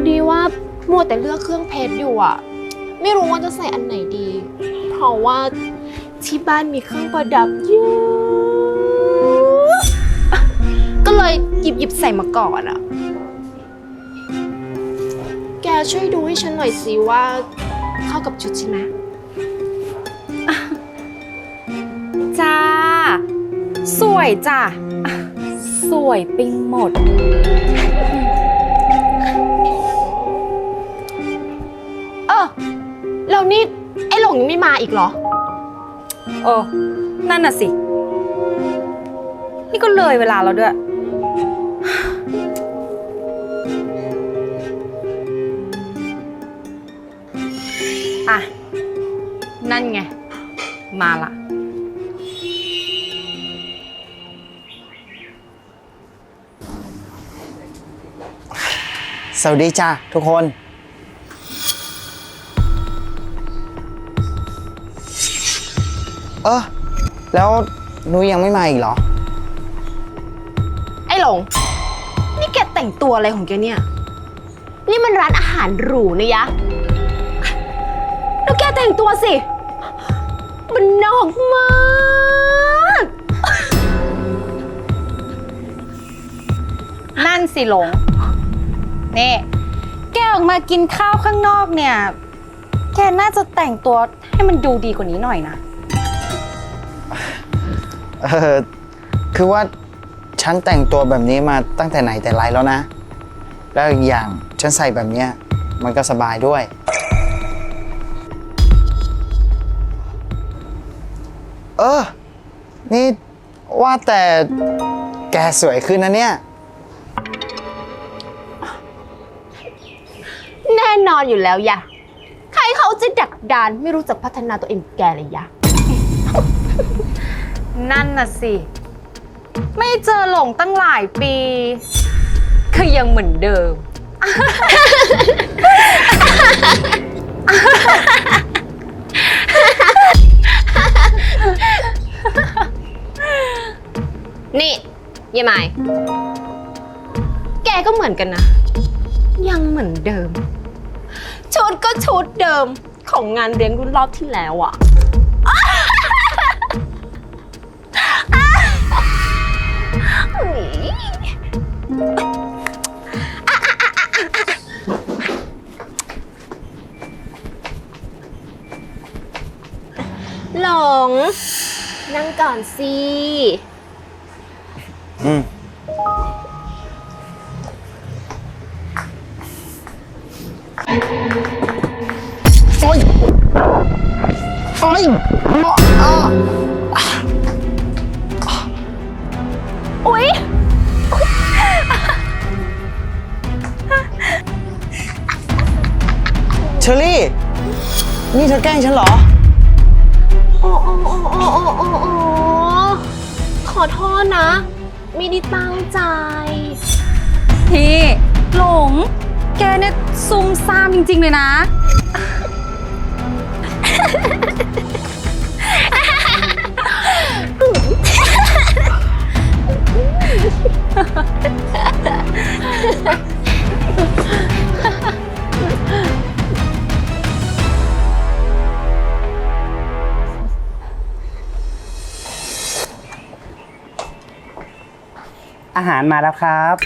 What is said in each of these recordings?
อดีว่ามัวแต่เลือกเครื่องเพชรอยู่อะไม่รู้ว่าจะใส่อันไหนดี เพราะว่าที่บ้านมีเครื่องประดับเยอะก็เลยหยิบหยิบใส่มาก่อนอะแกช่วยดูให้ฉันหน่อยสิว่า เข้ากับชุดฉันไหมจ้า สวยจ้ะอะสวยไปหมด ยังไม่มาอีกเหรอ เออ นั่นน่ะสิ นี่ก็เลยเวลาแล้วด้วย อะ นั่นไง มาละ สวัสดีจ้าทุกคน เออ แล้วนุ้ยยังไม่มาอีกเหรอ ไอ้หลง นี่แกแต่งตัวอะไรของแกเนี่ย นี่มันร้านอาหารหรูนะยะ แล้วแกแต่งตัวสิ มันนอกมาก นั่นสิหลง นี่ แกออกมากินข้าวข้างนอกเนี่ย แกน่าจะแต่งตัวให้มันดูดีกว่านี้หน่อยนะ เออคือว่าฉันแต่งตัวแบบนี้มาตั้งแต่ไหนแต่ไรแล้วนะ แล้วอีกอย่างฉันใส่แบบเนี้ยมันก็สบายด้วย เออ นี่ว่าแต่แกสวยขึ้นนะเนี่ย แน่นอนอยู่แล้วยะ ใครเขาจะดักดานไม่รู้จักพัฒนาตัวเองแบบแกเลยยะ นั่นน่ะสิ ไม่เจอหลงตั้งหลายปี คือยังเหมือนเดิม นี่ยายไม้แกก็เหมือนกันนะ ยังเหมือนเดิม ชุดก็ชุดเดิมของงานเลี้ยงรุ่นรอบที่แล้วอะ ก่อนสิอืมโอ๊ยโอ๊ยอุ๊ย เชอรี่ นี่เธอแกล้งฉันเหรอ โอ้โอ้โอ้โอ้ขอโทษนะ ไม่ได้ตั้งใจ พี่หลง แกเนี่ยซุ่มซ่ามจริง ๆ เลยนะ อาหารมาแล้วครับ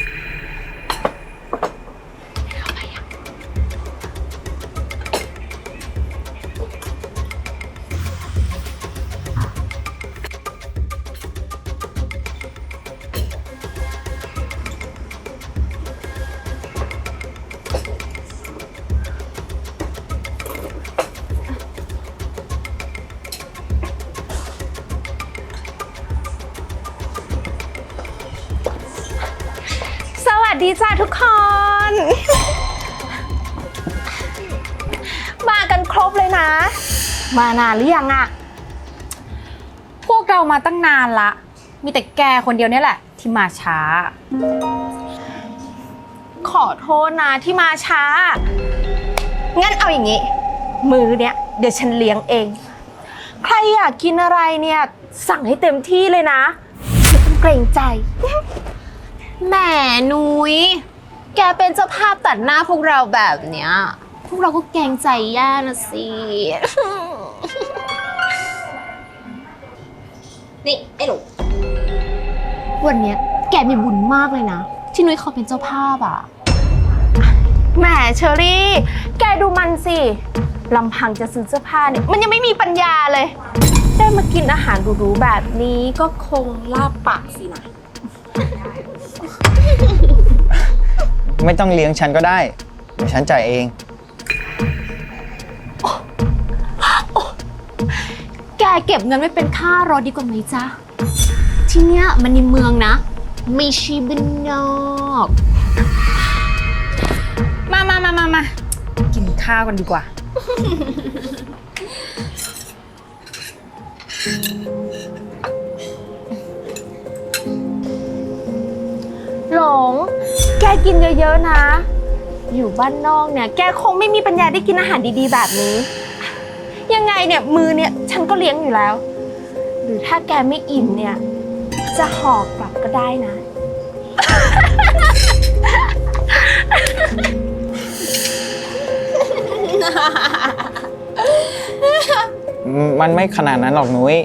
ดีจ้าทุกคน มากันครบเลยนะ มานานหรือยังอะพวกเรามาตั้งนานละ มีแต่แกคนเดียวเนี่ยแหละ ที่มาช้า ขอโทษนะที่มาช้า งั้นเอาอย่างนี้ มือเนี้ยเดี๋ยวฉันเลี้ยงเอง ใครอยากกินอะไรเนี่ย สั่งให้เต็มที่เลยนะไม่ต้องเกรงใจ แหมนุย้ยแกเป็นเจ้าภาพตัดหน้าพวกเราแบบเนี้ย พวกเราก็เกรงใจย่านะสิ นี่ไอ้หนูวันเนี้ยแกมีบุญมากเลยนะ ที่นุ้ยเขาเป็นเจ้าภาพอะ แหมเชอรี่ แกดูมันสิ ลำพังจะซื้อเสื้อผ้าเนี่ย มันยังไม่มีปัญญาเลย ได้มากินอาหารหรูๆแบบนี้ก็คงลาบปากสินะ ไม่ต้องเลี้ยงฉันก็ได้ เดี๋ยวฉันจ่ายเอง แกเก็บเงินไว้เป็นค่ารถดีกว่าไหมจ๊ะ ที่เนี้ยมันในเมืองนะ ไม่ใช่บ้านนอก มามามามามากินข้าวกันดีกว่า กกินเยอะๆนะ อยู่บ้านนอกเนี่ย แกคงไม่มีปัญญาได้กินอาหารดีๆ แบบนี้ ยังไงเนี่ยมือเนี่ยฉันก็เลี้ยงอยู่แล้ว หรือถ้าแกไม่อิ่มเนี่ย จะห่อกลับก็ได้นะ มันไม่ขนาดนั้นหรอกนุ้ย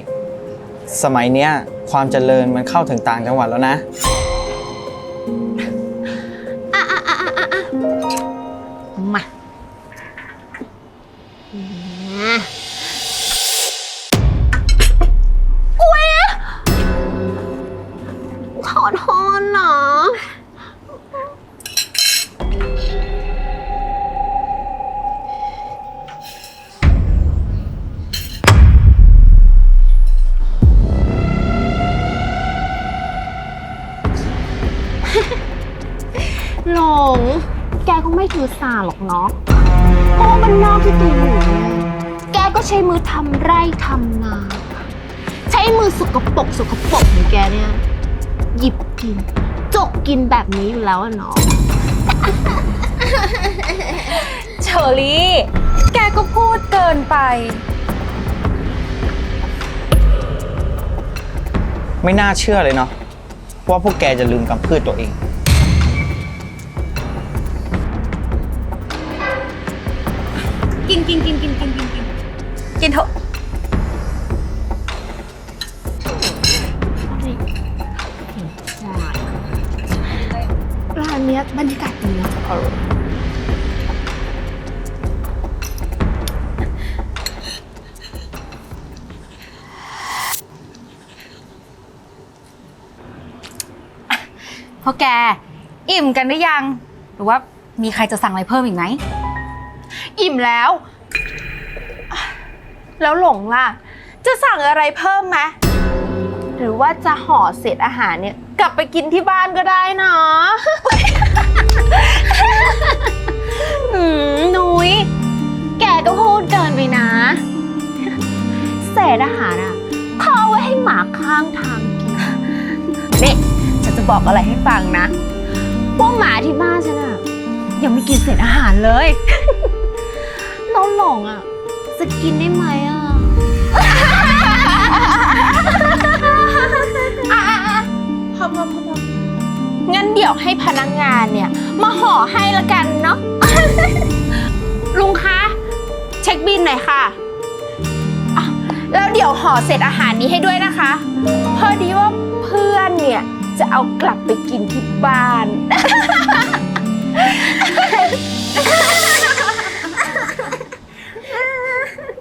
สมัยเนี้ยความเจริญมันเข้าถึงต่างจังหวัดแล้วนะ หรอกเนาะเพราะว่ามันนอกที่ตัวอยู่เนี่ยแกก็ใช้มือทำไร่ทำนา ใช้มือสกปรกสกปรกของแกเนี่ย หยิบกิน จกกินแบบนี้อยู่แล้วอะเนาะเชอรี่ แกก็พูดเกินไป ไม่น่าเชื่อเลยเนาะว่าพวกแกจะลืมกำพืชตัวเอง กินกินกินกินกินกินกินเถอะร้านเนี้ยบรรยากาศดีนะพราะแก อิ่มกันหรือยัง หรือว่ามีใครจะสั่งอะไรเพิ่มอีกไหม อิ่มแล้ว แล้วหลงล่ะ จะสั่งอะไรเพิ่มไหมหรือว่าจะห่อเศษอาหารเนี่ย กลับไปกินที่บ้านก็ได้นะหืมนุ้ยแกก็พูดเกินไปนะ เศษอาหารอะเขาเอาไว้ให้หมาข้างทางกินนี่ฉันจะบอกอะไรให้ฟังนะ พวกหมาที่บ้านฉันอะ ยังไม่กินเศษอาหารเลย น้องหลงอะ จะกินได้ไหมอะ พอพอพองั้นเดี๋ยวให้พนักงานเนี่ย มาห่อให้ละกันเนาะ ลุงคะ เช็คบินหน่อยค่ะอะแล้วเดี๋ยวห่อเสร็จอาหารนี้ให้ด้วยนะคะ พอดีว่าเพื่อนเนี่ย จะเอากลับไปกินที่บ้าน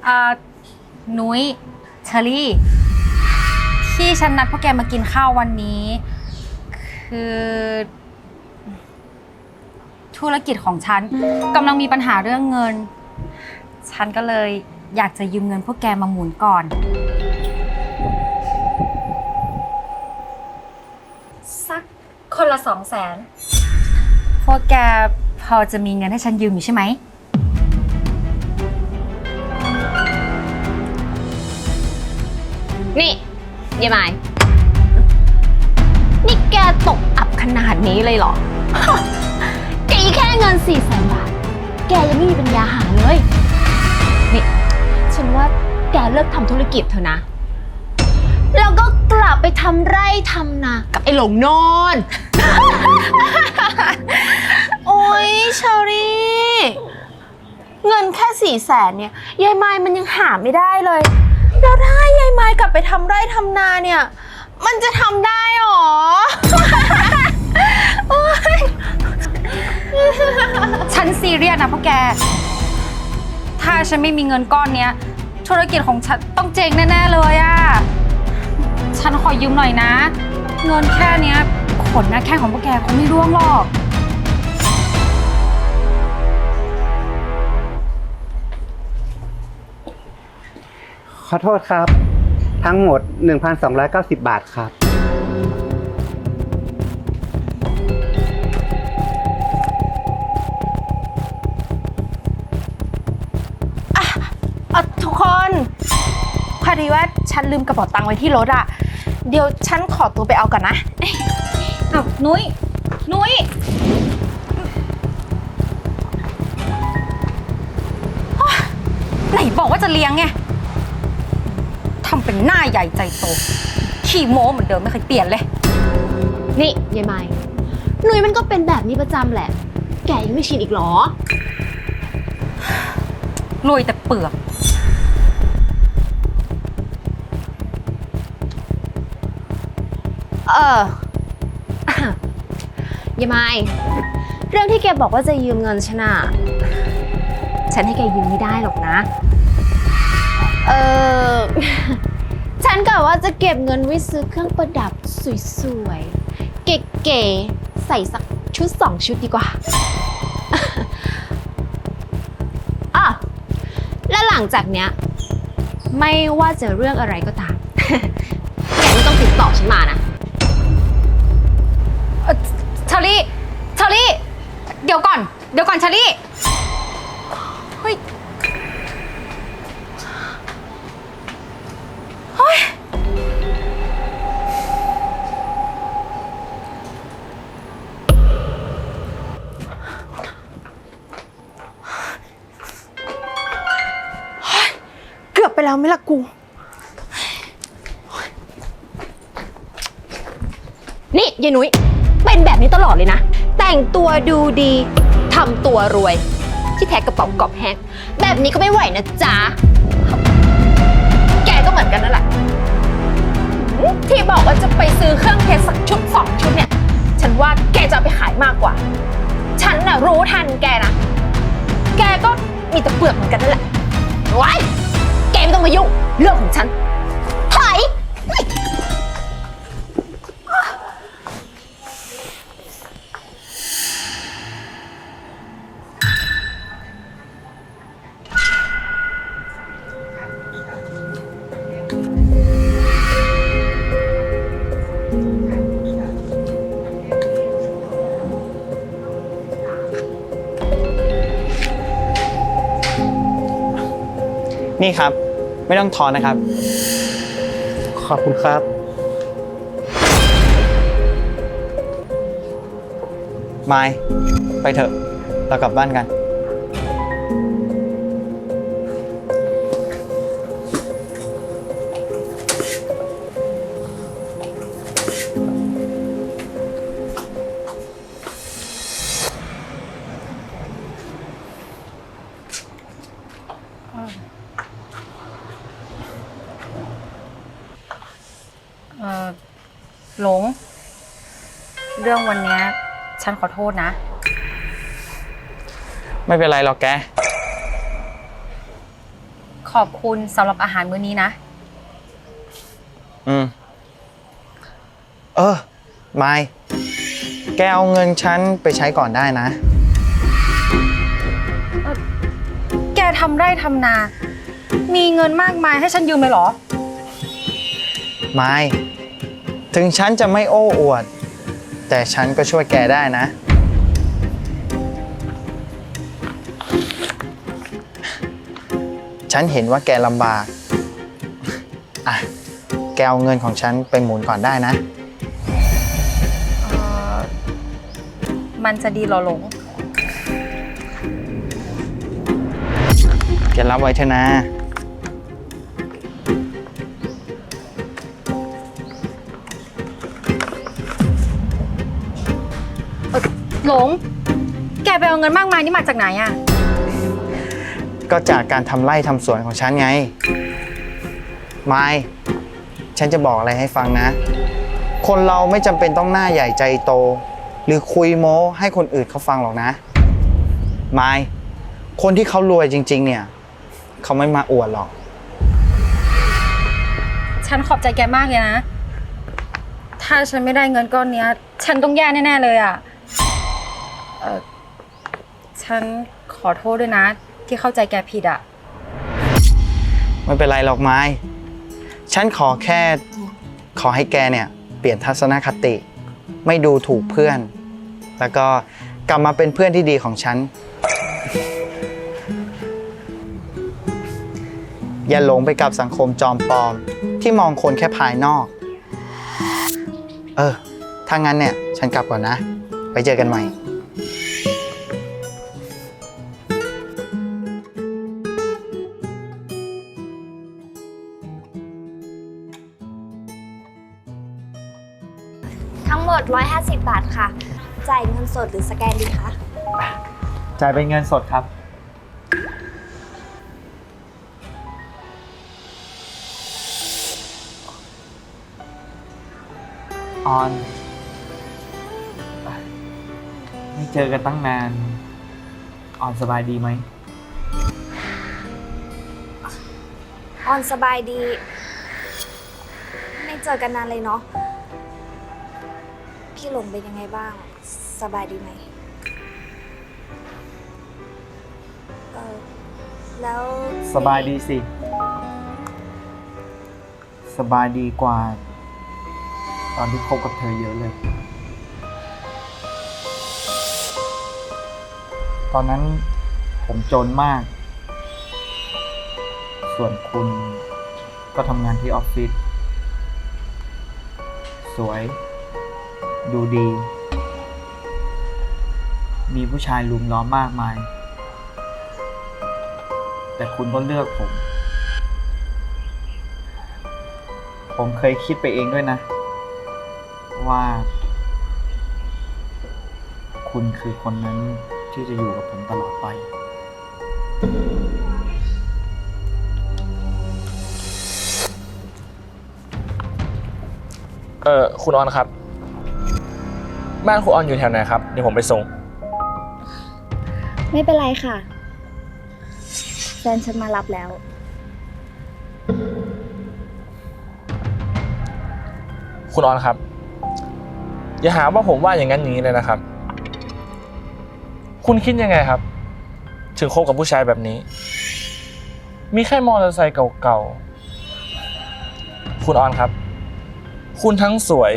เอ่อนุ้ยเชอรี่ ที่ฉันนัดพวกแกมากินข้าววันนี้ คือ ธุรกิจของฉันกำลังมีปัญหาเรื่องเงิน ฉันก็เลยอยากจะยืมเงินพวกแกมาหมุนก่อน สักคนละสองแสน พวกแกพอจะมีเงินให้ฉันยืมอยู่ใช่ไหม นี่ยายไม้นี่ นาดนี้เลยเหรอ แกอีแค่เงินสี่แสนบาท แกยังไม่มีปัญญาหาเลย นี่ ฉันว่าแกเลิกทำธุรกิจเถอะนะ แล้วก็กลับไปทำไร่ทำนากับไอ้หลงโนอนเชอรี่ เงินแค่สี่แสนเนี่ย ยายไม้มันยังหาไม่ได้เลย แล้วถ้ายายไม้กลับไปทำไร่ทำนาเนี่ย มันจะทำได้หรอ เรียสนะพวกแก ถ้าฉันไม่มีเงินก้อนเนี้ย ธุรกิจของฉันต้องเจ๊งแน่ๆเลยอะฉันขอยืมหน่อยนะ เงินแค่เนี้ย ขนหน้าแข้งของพวกแกคงไม่ร่วงหรอกขอโทษครับ ทั้งหมด 1,290 บาทครับ ดีว่าฉันลืมกระเป๋าตังค์ไว้ที่รถอะเดี๋ยวฉันขอตัวไปเอาก่อนนะ อ้าวนุ้ย นุ้ย ไหนบอกว่าจะเลี้ยงไงทำเป็นหน้าใหญ่ใจโต ขี้โม้เหมือนเดิมไม่เคยเปลี่ยนเลย นี่ยายไม้หนุยมันก็เป็นแบบนี้ประจำแหละ แกยังไม่ชินอีกเหรอ รวยแต่เปลือก เออยายไม้เรื่องที่แกบอกว่าจะยืมเงินฉันอะฉันให้แกยืมไม่ได้หรอกนะ เออ ฉันกะว่าจะเก็บเงินไว้ซื้อเครื่องประดับสวยๆ เก๋ๆ ใส่สักชุดสองชุดดีกว่า อะ และหลังจากเนี้ย ไม่ว่าจะเรื่องอะไรก็ ล่ะกู นี่ยายนุ้ยเป็นแบบนี้ตลอดเลยนะ แต่งตัวดูดีทำตัวรวย ที่แท้กระเป๋ากอบแห้งแบบนี้ก็ไม่ไหวนะจ๊ะ แกก็เหมือนกันนั่นแหละ ที่บอกว่าจะไปซื้อเครื่องเพชรสักชุดสองชุดเนี่ย ฉันว่าแกจะเอาไปขายมากกว่า ฉันน่ะรู้ทันแกนะ แกก็มีแต่เปลือกเหมือนกัน เรื่องของฉัน ถอย นี่ครับ ไม่ต้องทอนนะครับ ขอบคุณครับมายไปเถอะเรากลับบ้านกันเอ รื่องวันเนี้ยฉันขอโทษนะ ไม่เป็นไรหรอกแก ขอบคุณสำหรับอาหารมื้อนี้นะ อืม เออมายแกเอาเงินฉันไปใช้ก่อนได้นะ แกทำไร่ทำนา มีเงินมากมายให้ฉันยืมเลยเหรอ ไม่ ถึงฉันจะไม่โอ้อวด แต่ฉันก็ช่วยแกได้นะ ฉันเห็นว่าแกลำบาก อะ แกเอาเงินของฉันไปหมุนก่อนได้นะเออมันจะดีเหรอหลง แกรับไว้เถอะนะ หลง แกไปเอาเงินมากมายนี่มาจากไหนอะก็จากการทำไร่ทำสวนของฉันไง ไม้ฉันจะบอกอะไรให้ฟังนะ คนเราไม่จำเป็นต้องหน้าใหญ่ใจโต หรือคุยโม้ให้คนอื่นเขาฟังหรอกนะ ไม้ คนที่เขารวยจริง ๆ เนี่ย เขาไม่มาอวดหรอก ฉันขอบใจแกมากเลยนะ ถ้าฉันไม่ได้เงินก้อนเนี้ย ฉันต้องแย่แน่ๆเลยอะ เออฉันขอโทษด้วยนะ ที่เข้าใจแกผิดอะไม่เป็นไรหรอกไม้ ฉันขอแค่ขอให้แกเนี่ย เปลี่ยนทัศนคติ ไม่ดูถูกเพื่อน แล้วก็กลับมาเป็นเพื่อนที่ดีของฉัน อย่าหลงไปกับสังคมจอมปลอม ที่มองคนแค่ภายนอก เออ ถ้างั้นเนี่ย ฉันกลับก่อนนะ ไปเจอกันใหม่ 150 บาทค่ะ จ่ายเงินสดหรือสแกนดีคะ จ่ายเป็นเงินสดครับ ออน ไม่เจอกันตั้งนาน ออนสบายดีไหม ออนสบายดี ไม่เจอกันนานเลยเนาะพี่ หลงเป็นยังไงบ้าง สบายดีไหมเออแล้วสบายดีสิ สบายดีกว่า ตอนที่คบกับเธอเยอะเลย ตอนนั้นผมจนมาก ส่วนคุณก็ทำงานที่ออฟฟิศสวย ดูดี มีผู้ชายลุมล้อมมากมาย แต่คุณก็เลือกผม ผมเคยคิดไปเองด้วยนะ ว่า คุณคือคนนั้นที่จะอยู่กับผมตลอดไปเออคุณออนครับ บ้านคุณออนอยู่แถวไหนครับ เดี๋ยวผมไปส่ง ไม่เป็นไรค่ะ แฟนฉันมารับแล้ว คุณออนครับ อย่าหาว่าผมว่าอย่างนั้นอย่างนี้เลยนะครับ คุณคิดยังไงครับ ถึงคบกับผู้ชายแบบนี้ มีแค่มอเตอร์ไซค์เก่าๆ คุณออนครับ คุณทั้งสวย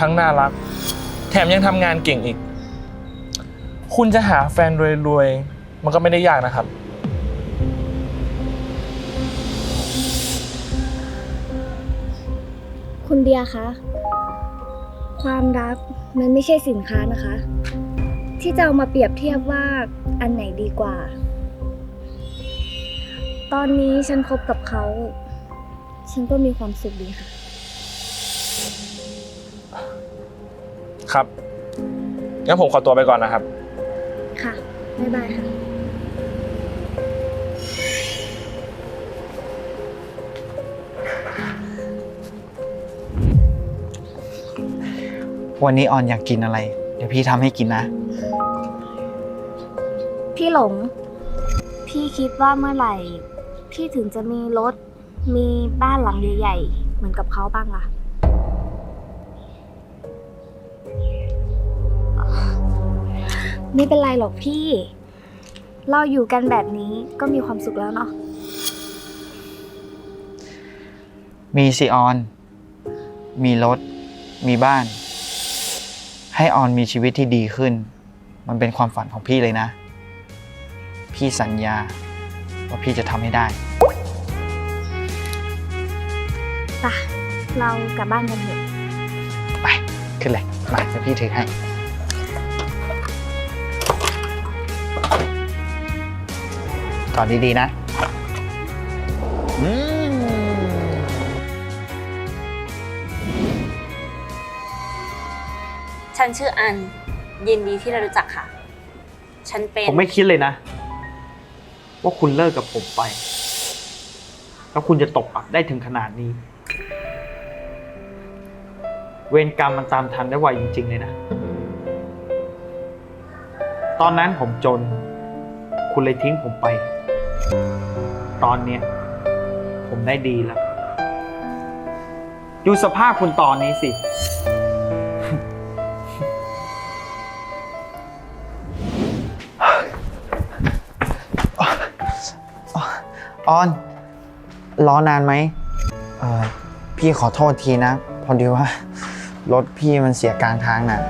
ทั้งน่ารัก แถมยังทำงานเก่งอีก คุณจะหาแฟนรวยๆ มันก็ไม่ได้ยากนะครับ คุณเดียคะ ความรักมันไม่ใช่สินค้านะคะ ที่จะเอามาเปรียบเทียบว่าอันไหนดีกว่า ตอนนี้ฉันคบกับเขา ฉันก็มีความสุขดีค่ะ ครับงั้นผมขอตัวไปก่อนนะครับ ค่ะ บ๊ายบายค่ะ วันนี้ออนอยากกินอะไร เดี๋ยวพี่ทำให้กินนะ พี่หลง พี่คิดว่าเมื่อไหร่ พี่ถึงจะมีรถ มีบ้านหลังใหญ่ๆ เหมือนกับเขาบ้างล่ะ ไม่เป็นไรหรอกพี่ เราอยู่กันแบบนี้ก็มีความสุขแล้วเนาะ มีสิออน มีรถ มีบ้าน ให้ออนมีชีวิตที่ดีขึ้น มันเป็นความฝันของพี่เลยนะ พี่สัญญาว่าพี่จะทำให้ได้ป่ะเรากลับบ้านกันเถอะไปขึ้นเลยมาเดี๋ยวพี่ถือให้ ก่อนดี ๆ นะอืมฉันชื่ออัน ยินดีที่ได้รู้จักค่ะ ฉันเป็นผมไม่คิดเลยนะ ว่าคุณเลิกกับผมไป แล้วคุณจะตกอับได้ถึงขนาดนี้ เวรกรรมมันตามทันได้ไวจริง ๆ เลยนะ ตอนนั้นผมจน คุณเลยทิ้งผมไป ตอนเนี้ยผมได้ดีแล้ว ดูสภาพคุณตอนนี้สิ ออน รอนานไหมเออพี่ขอโทษทีนะ พอดีว่า รถพี่มันเสียกลางทางน่ะ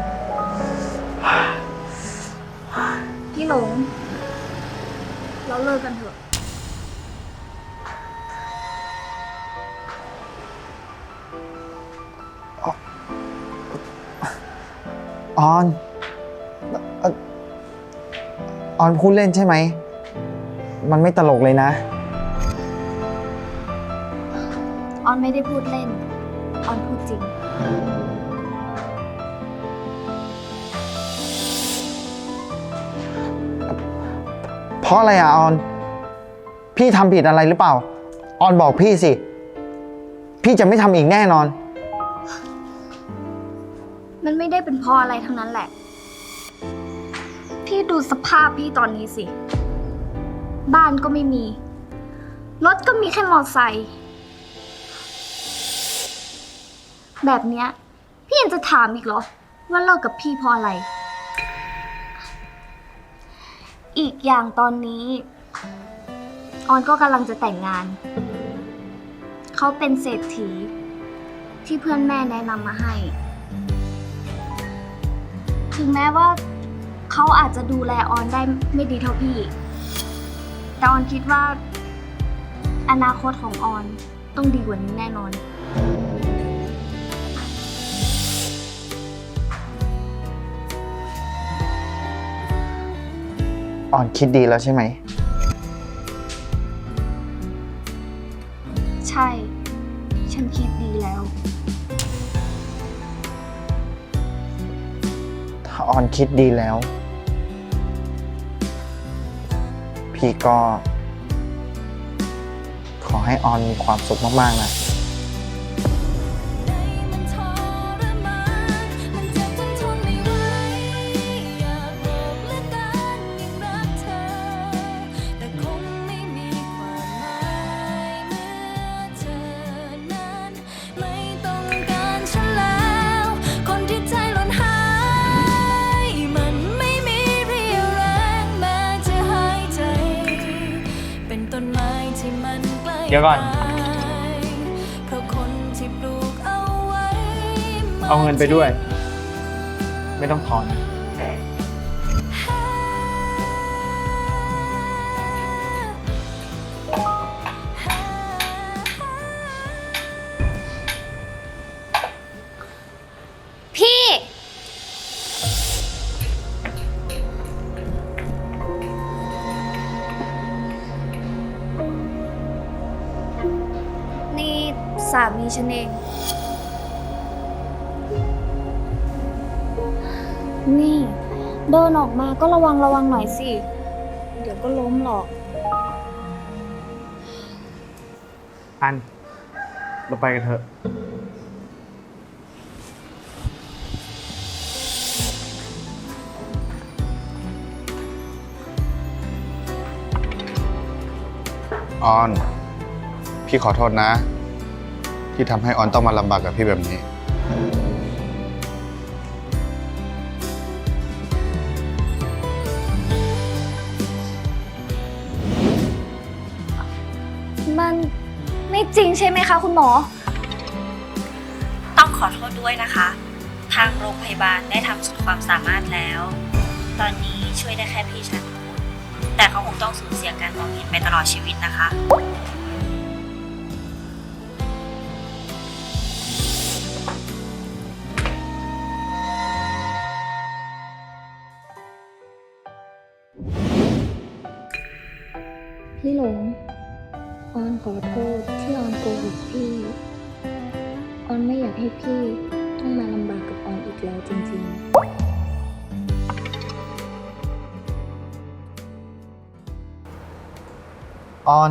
พี่หลง เราเลิกกันเถอะ ออนเอ่อออนพูดเล่นใช่ไหม มันไม่ตลกเลยนะ ออนไม่ได้พูดเล่น ออนพูดจริง เพราะอะไรอะออน พี่ทำผิดอะไรหรือเปล่า ออนบอกพี่สิ พี่จะไม่ทำอีกแน่นอน มันไม่ได้เป็นเพราะอะไรทั้งนั้นแหละ พี่ดูสภาพพี่ตอนนี้สิ บ้านก็ไม่มี รถก็มีแค่มอไซค์ แบบเนี้ย พี่ยังจะถามอีกเหรอ ว่าเลิกกับพี่เพราะอะไร อีกอย่างตอนนี้ ออนก็กำลังจะแต่งงาน เขาเป็นเศรษฐีที่เพื่อนแม่แนะนำมาให้ ถึงแม้ว่าเขาอาจจะดูแลออนได้ไม่ดีเท่าพี่ แต่ออนคิดว่า อนาคตของออนต้องดีกว่านี้แน่นอนออนคิดดีแล้วใช่ไหม ใช่ ฉันคิดดีแล้ว ออนคิดดีแล้ว พี่ก็ ขอให้ออนมีความสุขมาก ๆ นะ ดี๋ยวก่อนตายเพราะคนที่ปลูกเอาไว้เอาเงินไปด้วย ไม่ต้องถอนพี่ ฉันเอง นี่ เดินออกมาก็ระวังระวังหน่อยสิ เดี๋ยวก็ล้มหรอก อัน เราไปกันเถอะ ออน พี่ขอโทษนะ ที่ทำให้ออนต้องมาลำบากกับพี่แบบนี้ มันไม่จริงใช่ไหมคะคุณหมอ ต้องขอโทษด้วยนะคะ ทางโรงพยาบาลได้ทำสุดความสามารถแล้ว ตอนนี้ช่วยได้แค่พี่ชายของคุณแต่เขาคงต้องสูญเสียการมองเห็นไปตลอดชีวิตนะคะ ออน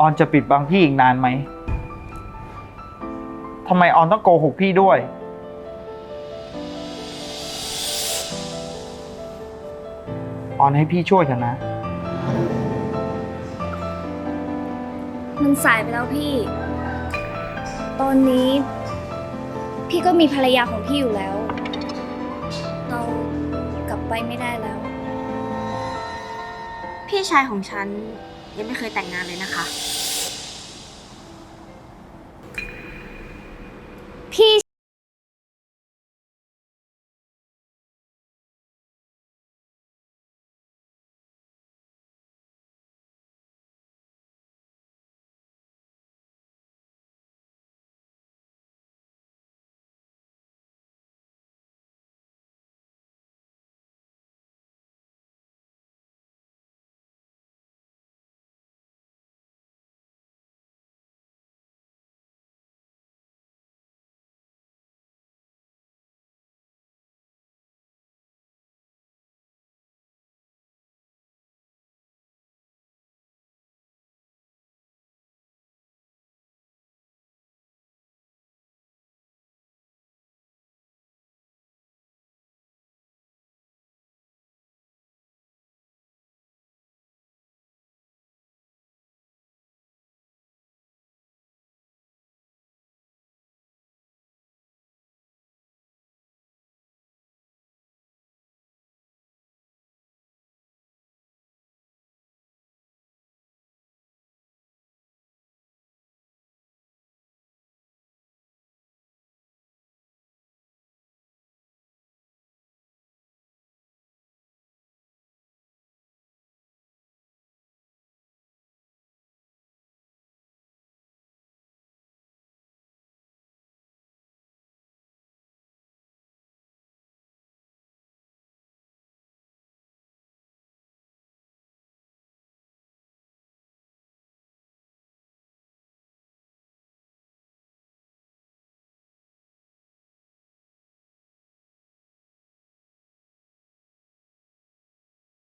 ออนจะปิดบังพี่อีกนานไหม ทำไมออนต้องโกหกพี่ด้วย ออนให้พี่ช่วยเถอะนะ มันสายไปแล้วพี่ ตอนนี้ พี่ก็มีภรรยาของพี่อยู่แล้ว ไปไม่ได้แล้ว พี่ชายของฉันยังไม่เคยแต่งงานเลยนะคะ